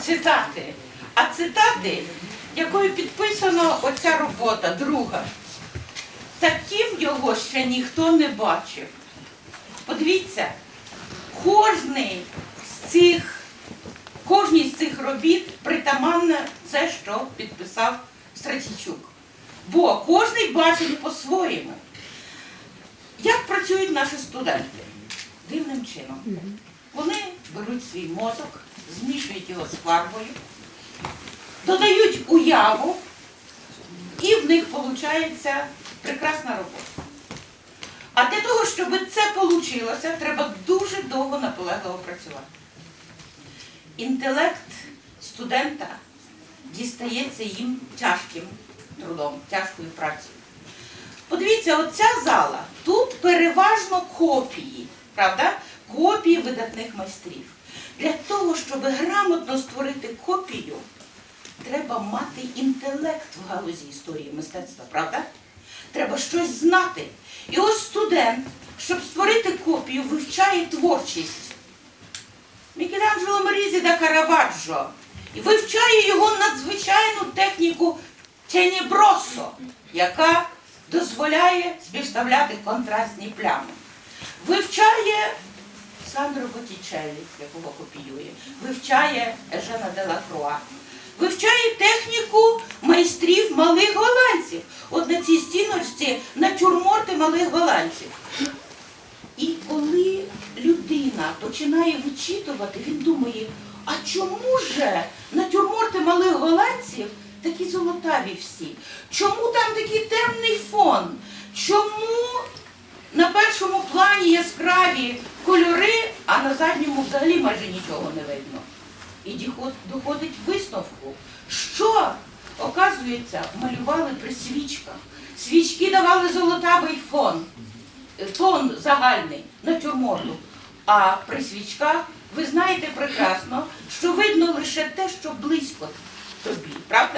цитати. А цитати, якою підписана оця робота, друга. Таким його ще ніхто не бачив. Подивіться, кожний з цих, кожній з цих робіт притаманне це, що підписав Стратічук. Бо кожний бачить по-своєму. Як працюють наші студенти? Дивним чином. Вони беруть свій мозок, змішують його з фарбою, додають уяву, і в них виходить прекрасна робота. А для того, щоб це вийшло, треба дуже довго наполегливо працювати. Інтелект студента дістається їм тяжким трудом, тяжкою працею. Подивіться, оця зала, тут переважно копії, правда? Копії видатних майстрів. Для того, щоб грамотно створити копію, треба мати інтелект в галузі історії мистецтва, правда? Треба щось знати. І ось студент, щоб створити копію, вивчає творчість. Мікеланджело Мерізі да Караваджо. І вивчає його надзвичайну техніку тенібросо, яка дозволяє співставляти контрастні плями. Вивчає Сандро Боттічеллі, якого копіює, вивчає Ежена Делакруа, вивчає техніку майстрів малих голландців. От на цій стіночці натюрморти малих голландців. І коли людина починає вичитувати, він думає, а чому же натюрморти малих голландців такі золотаві всі? Чому там такий темний фон? Чому на першому плані яскраві кольори, на задньому взагалі майже нічого не видно? І доходить висновку, що, оказується, малювали при свічках. Свічки давали золотавий фон тон загальний натюрморту. А при свічках ви знаєте прекрасно, що видно лише те, що близько тобі, правда?